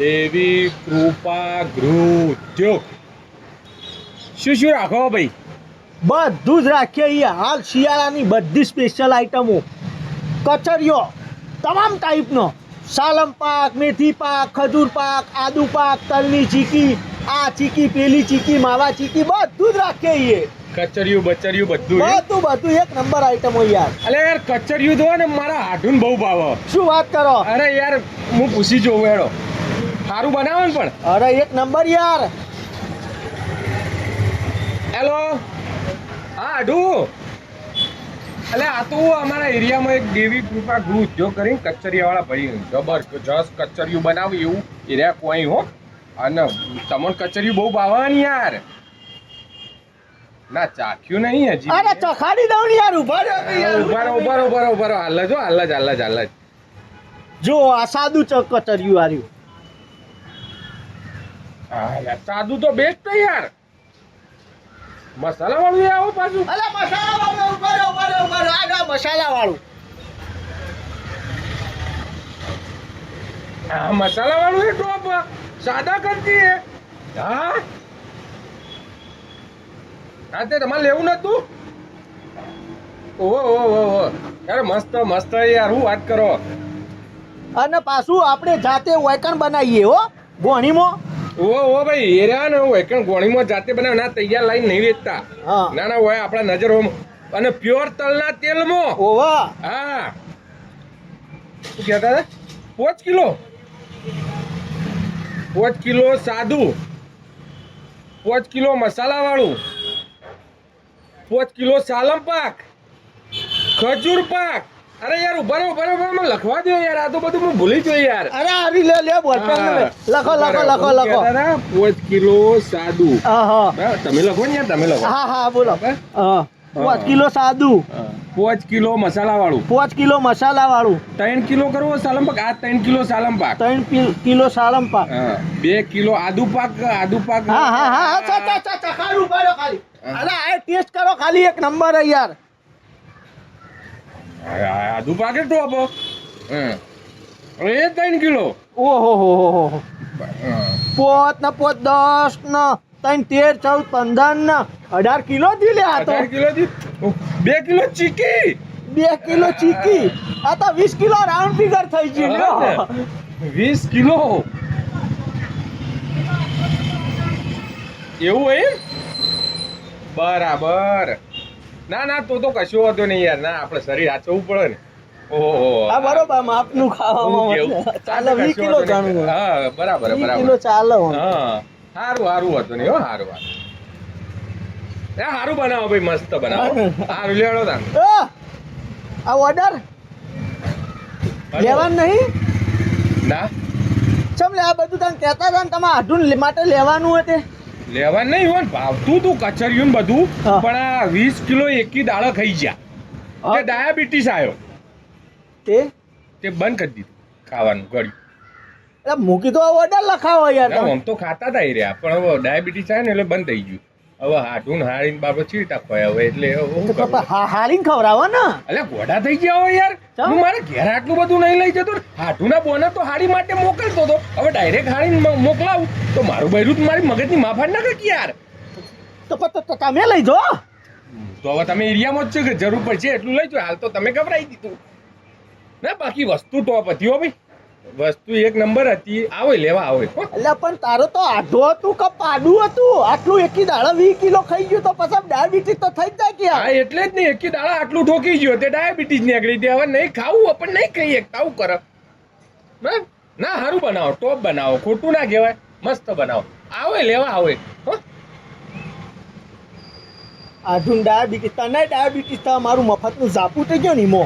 દેવી કૃપા ગૃહ ઉદ્યોગ શું શું રાખો ભાઈ? બધું જ રાખીએ અહીંયા. હાલ શિયાળાની બધી સ્પેશિયલ આઈટમો કચરિયો તમામ ટાઈપનો સાલમ પાક મેથી પાક ખજૂર પાક આદુ પાક તલની ચીકી આ ચીકી પેલી ચીકી માવા ચીકી બધું જ રાખીએ અહીંયા. કચરિયું બચરિયું બધું બધું બધું એક નંબર આઈટમો યાર. અલે યાર કચરિયું તો ને મારા હાડુન બહુ ભાવ. શું વાત કરો? અરે યાર હું પૂછી જોઉં હેડો. સારું બનાવો ને પણ. અરે એક નંબર યાર. હેલો. હા અઢુ અલે આ તો અમારા એરિયામાં એક દેવી કૃપા ગૃહ ઉદ્યોગ કરીને કચરિયાવાળા ભાઈ જબરજસ્ત કચરિયું બનાવી એવું. એરિયા કોઈ હો. અને તમને કચરિયું બહુ ભાવવાની યાર. ના ચાખ્યું નહીં હજી. અરે ચખાડી દઉં યાર ઊભા રહો ઊભા રહો ઊભા રહો ઊભા રહો હાલ જ હાલ જ હાલ જ હાલ જ જો આ સાદું ચક કચરિયું આર્યું હા યાર સાદું તો બેસ્ટ યાર. મસાલા વાળું આવો પાછું. અલે મસાલા વાળું ઊભા રહ્યો ઊભા રહ્યો ઊભા રહ્યો મસાલા વાળું હા મસાલા વાળું એ ટોપ સાદા કરતી હે હા? હા તે તમારે લેવું નતું? ઓહો ઓહો ઓહો. યાર મસ્ત મસ્ત યાર હું વાત કરો. અને પાછું આપણે જાતે વાયકણ બનાવીએ હો ગોણીમાં. ઓહો ભાઈ એ ને હોય કારણ ગોળીમાં જાતે બનાવે ના તૈયાર લાઈન નહીં વેચતા. ના ના હોય આપણા નજર અને પ્યોર તલના તેલમાં. ઓવા. હા. શું કહેતા હતા? પાંચ કિલો. પાંચ કિલો સાદું. પાંચ કિલો મસાલા વાળું પાંચ કિલો સાલમ પાક. ખજૂર પાક. અરે યાર ઊભા રહો ઊભા રહો મને લખવા દો યાર આ તો બધું હું ભૂલી ગયો યાર. અરે આવી લે લે બોલ પેન લખો લખો લખો લખો. પાંચ કિલો સાદુ. હા તમે લખો ને યાર તમે લખો. હા હા બોલો. હા પાંચ કિલો સાદુ. પાંચ કિલો મસાલા વાળું પાંચ કિલો મસાલા વાળું ત્રણ કિલો કરવો સાલમ પાક આ ત્રણ કિલો સાલમ પાક ત્રણ કિલો સાલમ પાક બે કિલો આદુ પાક આદુ પાક હા હા હા ચા ચા ચા ખાલી ઊભા રહ્યો ખાલી. અરે આ ટેસ્ટ કરો ખાલી એક નંબર હે યાર. તો આપો. હા. એ ત્રણ કિલો. ઓહો હો હો હો હો. પોત ને પોત દસ ને ત્રણ તેર ચૌદ પંદર ને અઢાર કિલો જ લે આ તો. કિલો થી બે કિલો ચીકી. બે કિલો ચીકી. આ તો વીસ કિલો રાઉન્ડ ફિગર થઈ ગયું. વીસ કિલો. એવું હોય બરાબર. ના ના તો તો કશું વાંધો નહીં યાર. ના આપણે શરીર હાચવવું પડે ને. ઓહો આ બરોબર માપનું ખાવામાં ચાલે વીસ કશું કિલો જાણવું હા બરાબર બરાબર. કિલો ચાલે હા સારું સારું હતું નહીં હો સારું સારું સારું બનાવો ભાઈ મસ્ત બનાવો. સારું તાન આ ઓર્ડર? લેવાનું નહીં? ના. ચમ લે આ બધું તમે કહેતા હતા ને તમે આઢું માટે લેવાનું હોય તે. લેવા નહીં હોય ભાવતું તું કચરિયું ને બધું પણ આ વીસ કિલો એકી દાળ ખાઈ ગયા. તે ડાયાબિટીસ આવ્યો તે? તે બંધ કરી દીધું ખાવાનું ગળ્યું. એટલે મૂકી તો ઓર્ડર લખાવો યાર આમ તો ખાતા હતા રહ્યા પણ હવે ડાયાબિટીસ આવે ને એટલે બંધ થઈ ગયું. હવે હાડું હાડીને બાબત ચી રીતે હવે એટલે હવે હું હારીને ખવડાવો ને. એટલે ઘોડા થઈ ગયા હોય યાર? હું મારે ઘેર આટલું બધું નહીં લઈ જતો હાડું ના બોને તો હાડી માટે મોકલતો હતો હવે ડાયરેક્ટ હારીને મોકલાવું. તો મારું બૈરું મારી મગજની માફાડ ના કે યાર. તો પ- તો- તો તમે લઈ જો તો હવે તમે એરિયામાં જ છો કે જરૂર પડશે એટલું લઈ જો હાલ તો તમે ગભરાઈ દીધું. ના બાકી વસ્તુ ટોપ હતી હો ભાઈ. વસ્તુ એક નંબર હતી. આવે લેવા આવે. એટલે પણ તારો તો આઢો હતું કે પાડું હતું? આટલું એકી દાડા વીસ કિલો ખાઈ ગયું તો પછી ડાયાબિટીસ તો થઈ જ જાય કે હા એટલે જ નહીં એકી દાડા આટલું ઠોકી ગયો તે ડાયાબિટીસ નીકળી તે હવે નહીં ખાવું પણ નહીં ખાઈ શકતા આવું કરે? ના સારું બનાવો ટોપ બનાવો ખોટું ના કહેવાય. મસ્ત બનાવો. આવે લેવા આવે. હો? આઢું ડાયાબિટીસ. તને ડાયાબિટીસ તો મારું મફતનું ઝાપું થઈ ગયું ને ઈમો.